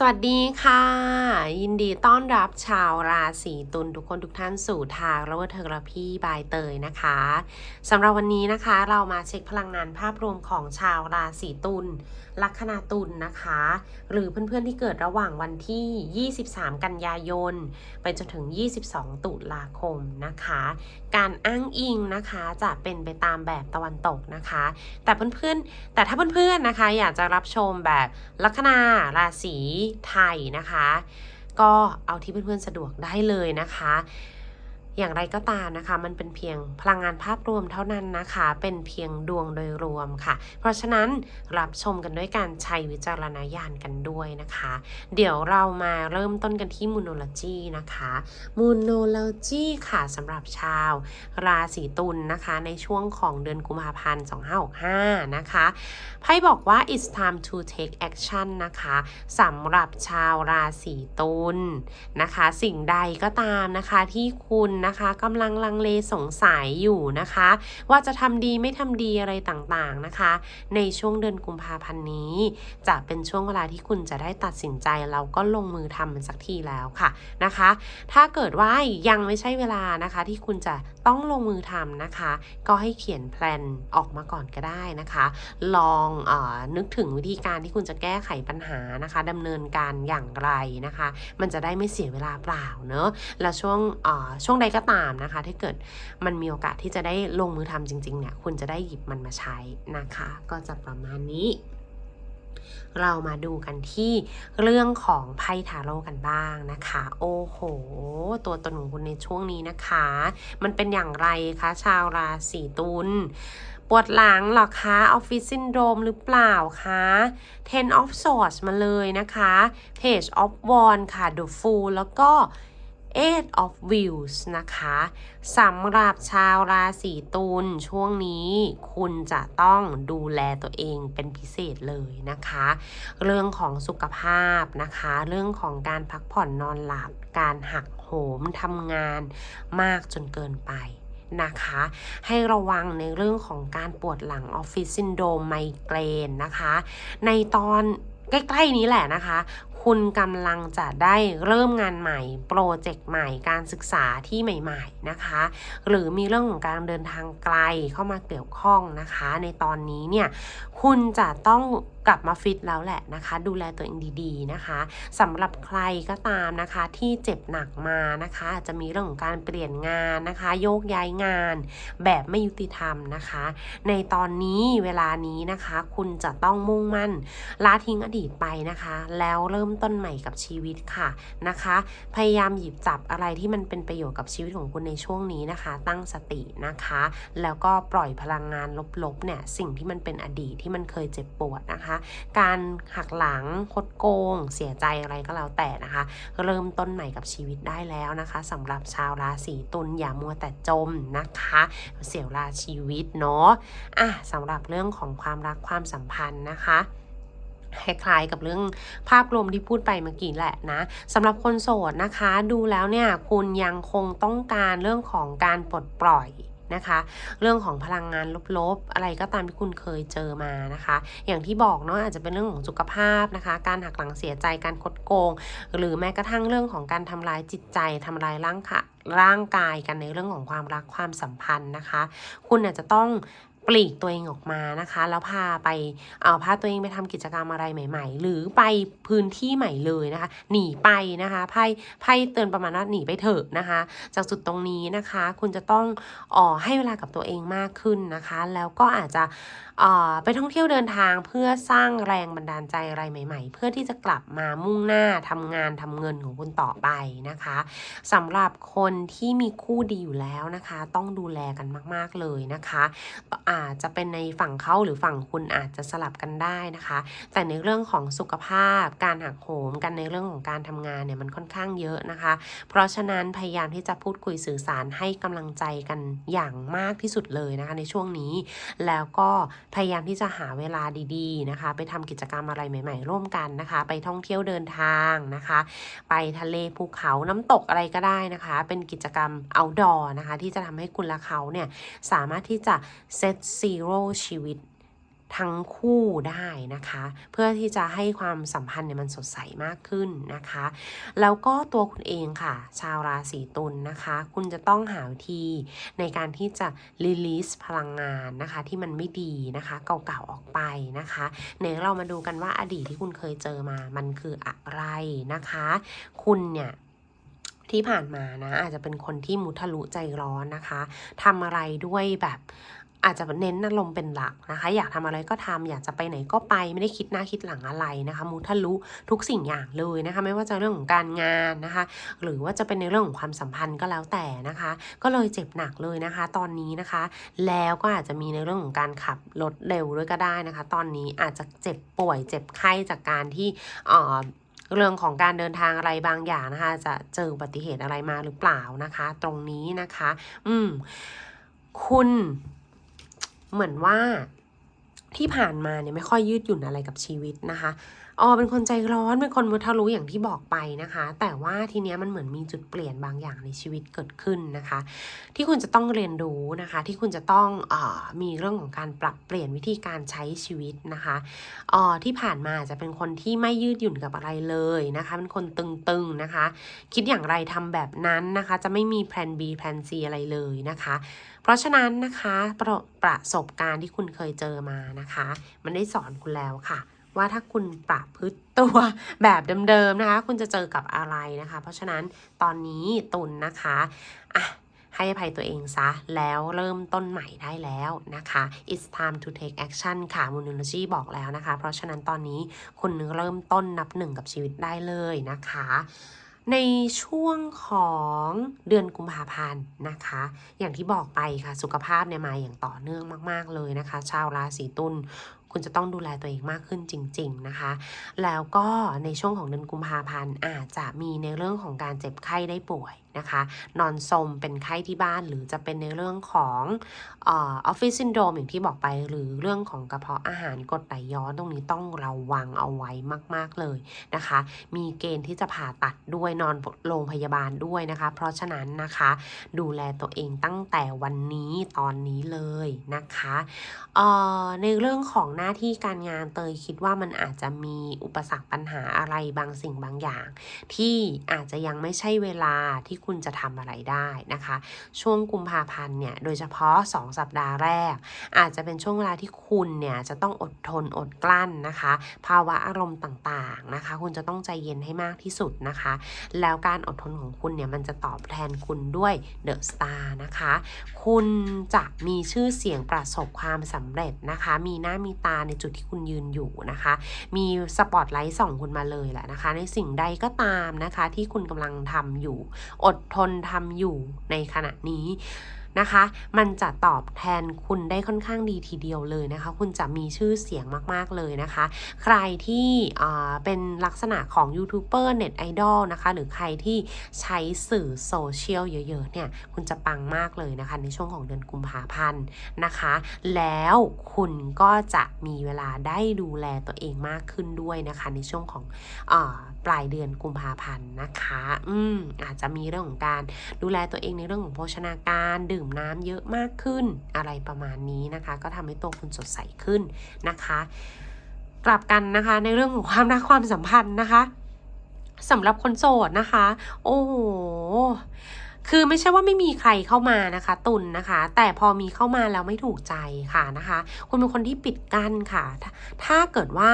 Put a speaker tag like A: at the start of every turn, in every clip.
A: สวัสดีค่ะ ยินดีต้อนรับชาวราศีตุลทุกคนทุกท่านสู่ทางระเวเทอราพีบายเตยนะคะสำหรับวันนี้นะคะเรามาเช็คพลังงานภาพรวมของชาวราศีตุลลัคนาตุลนะคะ หรือเพื่อนๆที่เกิดระหว่างวันที่ 23 กันยายน ไปจนถึง 22 ตุลาคมนะคะ การอ้างอิงนะคะจะเป็นไปตามแบบตะวันตกนะคะ แต่เพื่อนๆแต่ถ้าเพื่อนๆนะคะ อยากจะรับชมแบบลัคนาราศีไทยนะคะ ก็เอาที่เพื่อนๆสะดวกได้เลยนะคะ อย่างไรก็ตามนะคะ มันเป็นเพียงพลังงานภาพรวมเท่านั้นนะคะ เป็นเพียงดวงโดยรวมค่ะ เพราะฉะนั้นรับชมกันด้วยการใช้วิจารณญาณกันด้วยนะคะ เดี๋ยวเรามาเริ่มต้นกันที่มูโนโลจีนะคะมูโนโลจีค่ะสำหรับชาว ราศีตุลนนะคะ ในช่วงของเดือนกุมภาพันธ์ 2565 นะคะไพ่บอกว่า it's time to take action นะคะสำหรับชาวราศีตุลนะคะ สิ่งใดก็ตามนะคะที่คุณนะคะกำลังลังเลสงสัยอยู่นะคะ ว่าจะทำดีไม่ทำดีอะไรต่างๆนะคะ ในช่วงเดือนกุมภาพันธ์นี้ จะเป็นช่วงเวลาที่คุณจะได้ตัดสินใจแล้วก็ลงมือทำมันสักทีแล้วค่ะนะคะ ถ้าเกิดว่ายังไม่ใช่เวลานะคะ ที่คุณจะต้องลงมือทำนะคะ ก็ให้เขียนแพลนออกมาก่อนก็ได้นะคะ ลองออนึกถึงวิธีการที่คุณจะแก้ไขปัญหานะคะดำเนินการอย่างไรนะคะ มันจะได้ไม่เสียเวลาเปล่าเนอะแล้วช่วงช่วงใดก็ตามนะคะ ถ้าเกิดมันมีโอกาสที่จะได้ลงมือทำจริงๆเนี่ยคุณจะได้หยิบมันมาใช้นะคะ ก็จะประมาณนี้ เรามาดูกันที่เรื่องของไพ่ทาโร่กันบ้างนะคะ โอ้โห ตัวตนของคุณในช่วงนี้นะคะ มันเป็นอย่างไรคะชาวราศีตุลปวดหลังหรอคะออฟฟิศซินโดรมหรือเปล่าคะ Ten of Swords มาเลยนะคะ Page of w a n d ค่ะ The Fool แล้วก็ Eight of Wheels นะคะสำหรับชาวราศีตุลช่วงนี้คุณจะต้องดูแลตัวเองเป็นพิเศษเลยนะคะ เรื่องของสุขภาพนะคะ เรื่องของการพักผ่อนนอนหลับ การหักโหมทำงานมากจนเกินไปนะคะ ให้ระวังในเรื่องของการปวดหลังออฟฟิศซินโดรมไมเกรนนะคะ ในตอนใกล้ ๆ นี้แหละนะคะ คุณกำลังจะได้เริ่มงานใหม่ โปรเจกต์ใหม่ การศึกษาที่ใหม่ ๆนะคะ หรือมีเรื่องของการเดินทางไกลเข้ามาเกี่ยวข้องนะคะ ในตอนนี้เนี่ย คุณจะต้อง กลับมาฟิตแล้วแหละนะคะ ดูแลตัวเองดีๆนะคะสำหรับใครก็ตามนะคะที่เจ็บหนักมานะคะอาจจะมีเรื่องของการเปลี่ยนงานนะคะ โยกย้ายงานแบบไม่ยุติธรรมนะคะ ในตอนนี้เวลานี้นะคะ คุณจะต้องมุ่งมั่นละทิ้งอดีตไปนะคะ แล้วเริ่มต้นใหม่กับชีวิตค่ะนะคะ พยายามหยิบจับอะไรที่มันเป็นประโยชน์กับชีวิตของคุณในช่วงนี้นะคะ ตั้งสตินะคะ แล้วก็ปล่อยพลังงานลบๆเนี่ยสิ่งที่มันเป็นอดีตที่มันเคยเจ็บปวดนะคะการหักหลังคดโกง เสียใจอะไรก็แล้วแต่นะคะเริ่มต้นใหม่กับชีวิตได้แล้วนะคะสำหรับชาวราศีตุลอย่ามัวแต่จมนะคะ เสียเวลาชีวิตเนาะอะสำหรับเรื่องของความรักความสัมพันธ์นะคะคล้ายๆกับเรื่องภาพรวมที่พูดไปเมื่อกี้แหละนะสำหรับคนโสดนะคะ ดูแล้วเนี่ยคุณยังคงต้องการเรื่องของการปลดปล่อย นะคะ เรื่องของพลังงานลบๆ อะไรก็ตามที่คุณเคยเจอมานะคะ อย่างที่บอกเนาะอาจจะเป็นเรื่องของสุขภาพนะคะ การหักหลังเสียใจการคดโกง หรือแม้กระทั่งเรื่องของการทำร้ายจิตใจทำร้ายร่างค่ะร่างกายกันในเรื่องของความรักความสัมพันธ์นะคะ คุณอาจจะต้อง ปลีกตัวเองออกมานะคะ แล้วพาไปเอาพาตัวเองไปทำกิจกรรมอะไรใหม่ ๆ หรือไปพื้นที่ใหม่เลยนะคะ หนีไปนะคะไพ่ไพ่เตือนประมาณว่าหนีไปเถอะนะคะ จากจุดตรงนี้นะคะ คุณจะต้องอ๋อให้เวลากับตัวเองมากขึ้นนะคะ แล้วก็อาจจะไปท่องเที่ยวเดินทางเพื่อสร้างแรงบันดาลใจอะไรใหม่ ๆ เพื่อที่จะกลับมามุ่งหน้าทำงานทำเงินของคุณต่อไปนะคะสำหรับคนที่มีคู่ดีอยู่แล้วนะคะ ต้องดูแลกันมาก ๆเลยนะคะอาจะเป็นในฝั่งเขาหรือฝั่งคุณอาจจะสลับกันได้นะคะ แต่ในเรื่องของสุขภาพ การหักโหมกันในเรื่องของการทำงานเนี่ยมันค่อนข้างเยอะนะคะ เพราะฉะนั้นพยายามที่จะพูดคุยสื่อสารให้กำลังใจกันอย่างมากที่สุดเลยนะคะ ในช่วงนี้ แล้วก็พยายามที่จะหาเวลาดีๆนะคะ ไปทำกิจกรรมอะไรใหม่ ๆ ร่วมกันนะคะ ไปท่องเที่ยวเดินทางนะคะ ไปทะเลภูเขาน้ำตกอะไรก็ได้นะคะ เป็นกิจกรรมเอาดอนะคะ ที่จะทำให้คุณและเขาเนี่ยสามารถที่จะเซต0 ชีวิตทั้งคู่ได้นะคะ เพื่อที่จะให้ความสัมพันธ์เนี่ยมันสดใสมากขึ้นนะคะ แล้วก็ตัวคุณเองค่ะ ชาวราศีตุลนนะคะ คุณจะต้องหาวิธีในการที่จะรีลิสพลังงานนะคะ ที่มันไม่ดีนะคะ เก่าๆออกไปนะคะไหนเรามาดูกันว่าอดีตที่คุณเคยเจอมา มันคืออะไรนะคะ คุณเนี่ยที่ผ่านมานะอาจจะเป็นคนที่มุทะลุใจร้อนนะคะทำอะไรด้วยแบบ อาจจะเน้นอารมณ์เป็นหลักนะคะ อยากทำอะไรก็ทำอยากจะไปไหนก็ไปไม่ได้คิดหน้าคิดหลังอะไรนะคะมุทะลุทุกสิ่งอย่างเลยนะคะ ไม่ว่าจะเรื่องของการงานนะคะ หรือว่าจะเป็นในเรื่องของความสัมพันธ์ก็แล้วแต่นะคะ ก็เลยเจ็บหนักเลยนะคะ ตอนนี้นะคะ แล้วก็อาจจะมีในเรื่องของการขับรถเร็วด้วยก็ได้นะคะ ตอนนี้อาจจะเจ็บป่วย เจ็บไข้จากการที่เอ่อเรื่องของการเดินทางอะไรบางอย่างนะคะ จะเจออุบัติเหตุอะไรมาหรือเปล่านะคะ ตรงนี้นะคะ อืม คุณ เหมือนว่าที่ผ่านมาเนี่ยไม่ค่อยยืดหยุ่นอะไรกับชีวิตนะคะ อ๋อเป็นคนใจร้อนเป็นคนมุทะลุอย่างที่บอกไปนะคะ แต่ว่าทีเนี้ยมันเหมือนมีจุดเปลี่ยนบางอย่างในชีวิตเกิดขึ้นนะคะ ที่คุณจะต้องเรียนรู้นะคะ ที่คุณจะต้องเออมีเรื่องของการปรับเปลี่ยนวิธีการใช้ชีวิตนะคะอ่อที่ผ่านมาจะเป็นคนที่ไม่ยืดหยุ่นกับอะไรเลยนะคะ เป็นคนตึงๆนะคะ คิดอย่างไรทำแบบนั้นนะคะ จะไม่มีแผน B แผน C อะไรเลยนะคะ เพราะฉะนั้นนะคะประประสบการณ์ที่คุณเคยเจอมานะคะ มันได้สอนคุณแล้วค่ะ ว่าถ้าคุณปรับพฤติตัวแบบเดิมๆนะคะ คุณจะเจอกับอะไรนะคะ เพราะฉะนั้นตอนนี้ตุนนะคะอะให้อภัยตัวเองซะ แล้วเริ่มต้นใหม่ได้แล้วนะคะ it's time to take action ค่ะ Moonology บอกแล้วนะคะ เพราะฉะนั้นตอนนี้คุณเริ่มต้นนับหนึ่งกับชีวิตได้เลยนะคะ ในช่วงของเดือนกุมภาพันธ์นะคะ อย่างที่บอกไปค่ะ สุขภาพเนี่ยมาอย่างต่อเนื่องมาก ๆ เลยนะคะ ชาวราศีตุล คุณจะต้องดูแลตัวเองมากขึ้นจริง ๆนะคะ แล้วก็ในช่วงของเดือนกุมภาพันธ์อาจจะมีในเรื่องของการเจ็บไข้ได้ป่วยนะคะ นอนสมเป็นไข้ที่บ้าน หรือจะเป็นในเรื่องของออฟฟิศซินโดรมอย่างที่บอกไป หรือเรื่องของกระเพาะอาหารกดไหลย้อนตรงนี้ต้องระวังเอาไว้มาก ๆเลยนะคะ มีเกณฑ์ที่จะผ่าตัดด้วยนอนโรงพยาบาลด้วยนะคะ เพราะฉะนั้นนะคะ ดูแลตัวเองตั้งแต่วันนี้ตอนนี้เลยนะคะในเรื่องของหน้าที่การงานเตยคิดว่ามันอาจจะมีอุปสรรคปัญหาอะไรบางสิ่งบางอย่าง ที่อาจจะยังไม่ใช่เวลาที่คุณจะทำอะไรได้นะคะ ช่วงกุมภาพันธ์เนี่ยโดยเฉพาะ 2 สัปดาห์แรก อาจจะเป็นช่วงเวลาที่คุณเนี่ยจะต้องอดทนอดกลั้นนะคะ ภาวะอารมณ์ต่างๆนะคะ คุณจะต้องใจเย็นให้มากที่สุดนะคะ แล้วการอดทนของคุณเนี่ยมันจะตอบแทนคุณด้วยเดอะสตาร์นะคะ คุณจะมีชื่อเสียงประสบความสำเร็จนะคะ มีหน้ามีตาในจุดที่คุณยืนอยู่นะคะ มีสปอตไลท์ส่องคุณมาเลยแหละนะคะ ในสิ่งใดก็ตามนะคะ ที่คุณกำลังทำอยู่ อดทนทำอยู่ในขณะนี้ นะคะ มันจะตอบแทนคุณได้ค่อนข้างดีทีเดียวเลยนะคะ คุณจะมีชื่อเสียงมาก ๆ เลยนะคะ ใครที่เป็นลักษณะของยูทูบเบอร์เน็ตไอดอลนะคะ หรือใครที่ใช้สื่อโซเชียลเยอะ ๆ เนี่ย คุณจะปังมากเลยนะคะ ในช่วงของเดือนกุมภาพันธ์นะคะ แล้วคุณก็จะมีเวลาได้ดูแลตัวเองมากขึ้นด้วยนะคะ ในช่วงของอปลายเดือนกุมภาพันธ์นะคะ อืมอาจจะมีเรื่องของการดูแลตัวเองในเรื่องของโภชนาการดื่มน้ำเยอะมากขึ้น อะไรประมาณนี้นะคะ ก็ทำให้ตัวคุณสดใสขึ้นนะคะ กลับกันนะคะในเรื่องของความรักความสัมพันธ์นะคะสำหรับคนโสดนะคะ โอ้โหคือไม่ใช่ว่าไม่มีใครเข้ามานะคะ ตุนนะคะ แต่พอมีเข้ามาแล้วไม่ถูกใจค่ะนะคะ คุณเป็นคนที่ปิดกั้นค่ะถถ้าเกิดว่า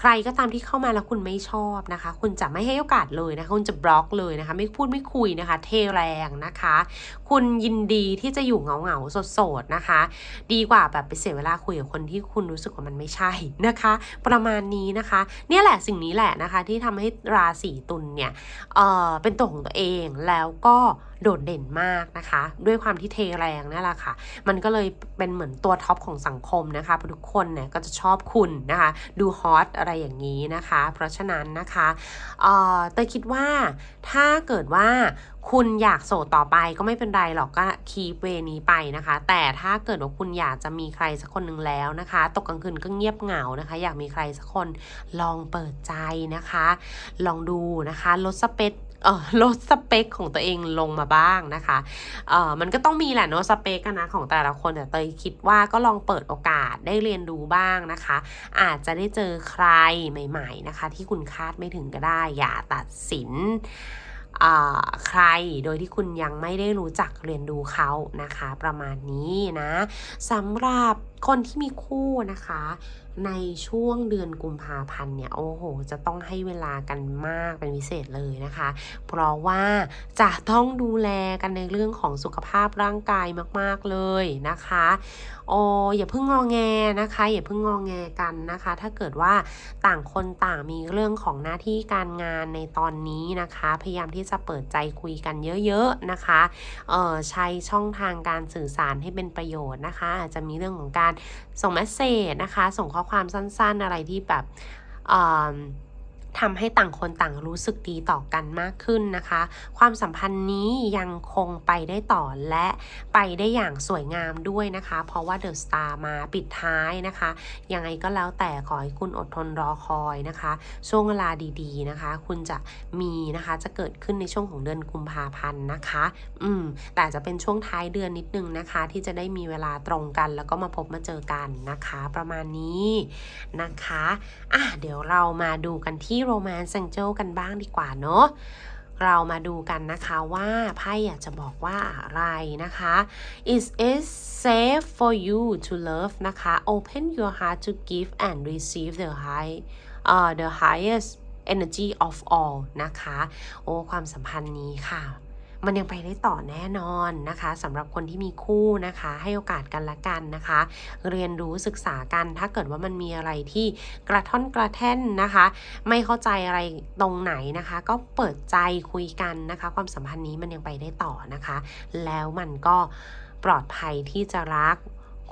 A: ใครก็ตามที่เข้ามาแล้วคุณไม่ชอบนะคะ คุณจะไม่ให้โอกาสเลยนะคะ คุณจะบล็อกเลยนะคะ ไม่พูดไม่คุยนะคะ เทแรงนะคะ คุณยินดีที่จะอยู่เงาเงาๆโสดๆนะคะ ดีกว่าแบบไปเสียเวลาคุยกับคนที่คุณรู้สึกว่ามันไม่ใช่นะคะ ประมาณนี้นะคะ เนี่ยแหละสิ่งนี้แหละนะคะ ที่ทำให้ราศีตุลเนี่ยเอ่อเป็นตัวของตัวเองแล้วก็โดดเด่นมากนะคะ ด้วยความที่เทแรงนั่นแหละค่ะ มันก็เลยเป็นเหมือนตัวท็อปของสังคมนะคะเพราะทุกคนเนี่ยก็จะชอบคุณนะคะ ดูฮอตอะไรอย่างนี้นะคะ เพราะฉะนั้นนะคะเออเตยคิดว่าถ้าเกิดว่าคุณอยากโสดต่อไปก็ไม่เป็นไรหรอกก็คีเวนี้ไปนะคะ แต่ถ้าเกิดว่าคุณอยากจะมีใครสักคนหนึ่งแล้วนะคะ ตกกลางคืนก็เงียบเหงานะคะ อยากมีใครสักคนลองเปิดใจนะคะ ลองดูนะคะ ลดสเปค ลดสเปคของตัวเองลงมาบ้างนะคะเออมันก็ต้องมีแหละเนาะสเปคกันนะของแต่ละคนแต่เตยคิดว่าก็ลองเปิดโอกาสได้เรียนรู้บ้างนะคะ อาจจะได้เจอใครใหม่ ๆนะคะ ที่คุณคาดไม่ถึงก็ได้ อย่าตัดสินใครโดยที่คุณยังไม่ได้รู้จักเรียนรู้เขานะคะ ประมาณนี้นะสำหรับคนที่มีคู่นะคะ ในช่วงเดือนกุมภาพันธ์เนี่ยโอ้โห จะต้องให้เวลากันมากเป็นพิเศษเลยนะคะ เพราะว่าจะต้องดูแลกันในเรื่องของสุขภาพร่างกายมากๆเลยนะคะโอ้อย่าเพิ่งงอแงนะคะ อย่าเพิ่งงอแงกันนะคะ ถ้าเกิดว่าต่างคนต่างมีเรื่องของหน้าที่การงานในตอนนี้นะคะ พยายามที่จะเปิดใจคุยกันเยอะๆนะคะเออใช้ช่องทางการสื่อสารให้เป็นประโยชน์นะคะ อาจจะมีเรื่องของการส่งเมสเซจนะคะ ส่งข้อความสั้นๆ อะไรที่แบบ ทำให้ต่างคนต่างรู้สึกดีต่อกันมากขึ้นนะคะ ความสัมพันธ์นี้ยังคงไปได้ต่อและไปได้อย่างสวยงามด้วยนะคะ เพราะว่าเดอะสตาร์มาปิดท้ายนะคะ ยังไงก็แล้วแต่ขอให้คุณอดทนรอคอยนะคะ ช่วงเวลาดีๆนะคะ คุณจะมีนะคะจะเกิดขึ้นในช่วงของเดือนกุมภาพันธ์นะคะ อืม แต่จะเป็นช่วงท้ายเดือนนิดนึงนะคะ ที่จะได้มีเวลาตรงกัน แล้วก็มาพบมาเจอกันนะคะ ประมาณนี้นะคะ อะเดี๋ยวเรามาดูกันที่โรแมนซ์แองเจิลกันบ้างดีกว่าเนาะเรามาดูกันนะคะว่าไพ่อยากจะบอกว่าอะไรนะคะ is it safe for you to love นะคะ open your heart to give and receive the high uh, the highest energy of all นะคะ โอ้ ความสัมพันธ์นี้ค่ะ มันยังไปได้ต่อแน่นอนนะคะสำหรับคนที่มีคู่นะคะ ให้โอกาสกันละกันนะคะ เรียนรู้ศึกษากันถ้าเกิดว่ามันมีอะไรที่กระท่อนกระแท่นนะคะ ไม่เข้าใจอะไรตรงไหนนะคะ ก็เปิดใจคุยกันนะคะ ความสัมพันธ์นี้มันยังไปได้ต่อนะคะ แล้วมันก็ปลอดภัยที่จะรัก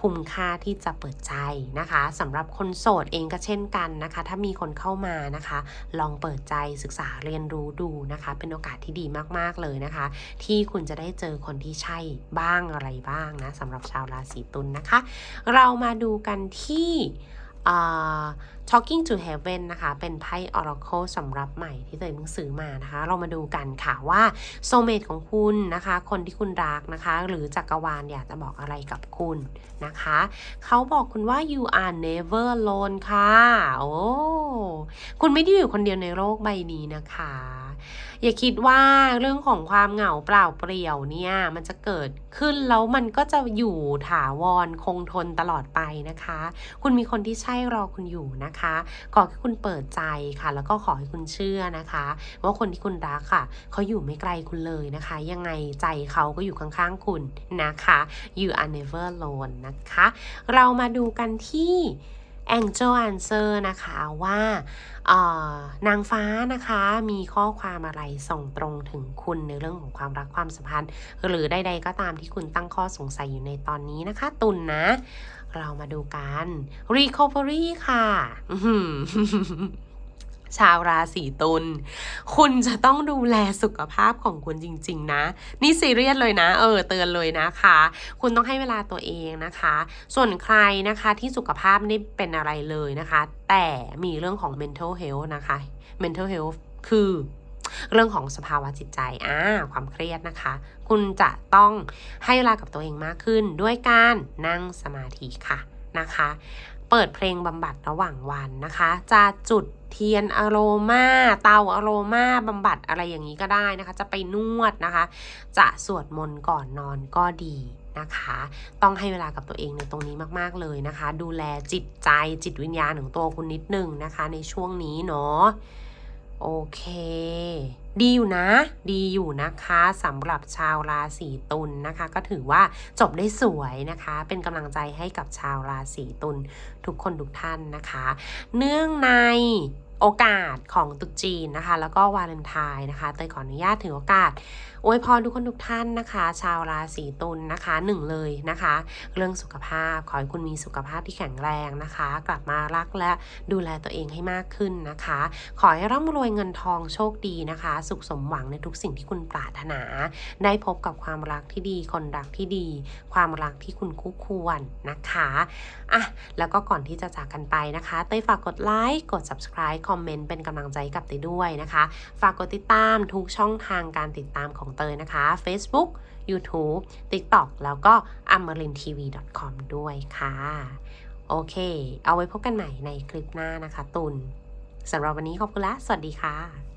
A: คุ้มค่าที่จะเปิดใจนะคะสำหรับคนโสดเองก็เช่นกันนะคะ ถ้ามีคนเข้ามานะคะ ลองเปิดใจศึกษาเรียนรู้ดูนะคะ เป็นโอกาสที่ดีมากๆเลยนะคะ ที่คุณจะได้เจอคนที่ใช่บ้างอะไรบ้างนะสำหรับชาวราศีตุลนนะคะ เรามาดูกันที่ Talking to Heaven นะคะ เป็นไพ่ Oracle สำหรับใหม่ที่เตยเพิ่งซื้อมานะคะ เรามาดูกันค่ะว่าโซเมตของคุณนะคะ คนที่คุณรักนะคะ หรือจักรวาลอยากจะบอกอะไรกับคุณนะคะ เขาบอกคุณว่า you are never alone ค่ะ โอ้ คุณไม่ได้อยู่คนเดียวในโลกใบนี้นะคะ อย่าคิดว่าเรื่องของความเหงาเปล่าเปลี่ยวเนี่ยมันจะเกิดขึ้นแล้วมันก็จะอยู่ถาวรคงทนตลอดไปนะคะ คุณมีคนที่ใช่รอคุณอยู่นะคะ ขอให้คุณเปิดใจค่ะ แล้วก็ขอให้คุณเชื่อนะคะ ว่าคนที่คุณรักค่ะเขาอยู่ไม่ไกลคุณเลยนะคะ ยังไงใจเขาก็อยู่ข้างๆคุณนะคะ you are never alone นะคะ เรามาดูกันที่ Angel Answer นะคะว่านางฟ้านะคะมีข้อความอะไรส่งตรงถึงคุณในเรื่องของความรักความสัมพันธ์ หรือใดๆก็ตามที่คุณตั้งข้อสงสัยอยู่ในตอนนี้นะคะ ตุนนะ เรามาดูกัน Recovery ค่ะ ชาวราศีตุล คุณจะต้องดูแลสุขภาพของคุณจริง ๆ นะ นี่ซีเรียสเลยนะ เออ เตือนเลยนะคะ คุณต้องให้เวลาตัวเองนะคะ ส่วนใครนะคะที่สุขภาพไม่เป็นอะไรเลยนะคะ แต่มีเรื่องของ mental health นะคะ mental health คือเรื่องของสภาวะจิตใจอ่าความเครียดนะคะ คุณจะต้องให้เวลากับตัวเองมากขึ้น ด้วยการนั่งสมาธิค่ะนะคะ เปิดเพลงบำบัดระหว่างวันนะคะ จะจุด เทียนอโรมาเตาอโรมาบำบัดอะไรอย่างนี้ก็ได้นะคะ จะไปนวดนะคะ จะสวดมนต์ก่อนนอนก็ดีนะคะ ต้องให้เวลากับตัวเองในตรงนี้มากๆเลยนะคะ ดูแลจิตใจจิตวิญญาณของตัวคุณนิดนึงนะคะ ในช่วงนี้เนาะ โอเค ดีอยู่นะ ดีอยู่นะคะสำหรับชาวราศีตุลนนะคะ ก็ถือว่าจบได้สวยนะคะ เป็นกำลังใจให้กับชาวราศีตุลทุกคนทุกท่านนะคะ เนื่องในโอกาสของตุจีนนะคะ แล้วก็วาเลนไทน์นะคะเตยขออนุญาตถือโอกาสอวยพรทุกคนทุกท่านนะคะ ชาวราศีตุลนะคะหนึ่งเลยนะคะ เรื่องสุขภาพขอให้คุณมีสุขภาพที่แข็งแรงนะคะ กลับมารักและดูแลตัวเองให้มากขึ้นนะคะ ขอให้ร่ำรวยเงินทองโชคดีนะคะ สุขสมหวังในทุกสิ่งที่คุณปรารถนา ได้พบกับความรักที่ดี คนรักที่ดี ความรักที่คุณคู่ควรนะคะอะแล้วก็ก่อนที่จะจากกันไปนะคะเต้ฝากกดไลค์กด subscribe คอมเมนต์เป็นกำลังใจกับเต้ด้วยนะคะ ฝากกดติดตามทุกช่องทางการติดตามของเตยนะคะ Facebook YouTube TikTok แล้วก็ a m a r i n t v c o m ด้วยค่ะ โอเค เอาไว้พบกันใหม่ในคลิปหน้านะคะ ตุนสำหรับวันนี้ขอบคุณและ สวัสดีค่ะ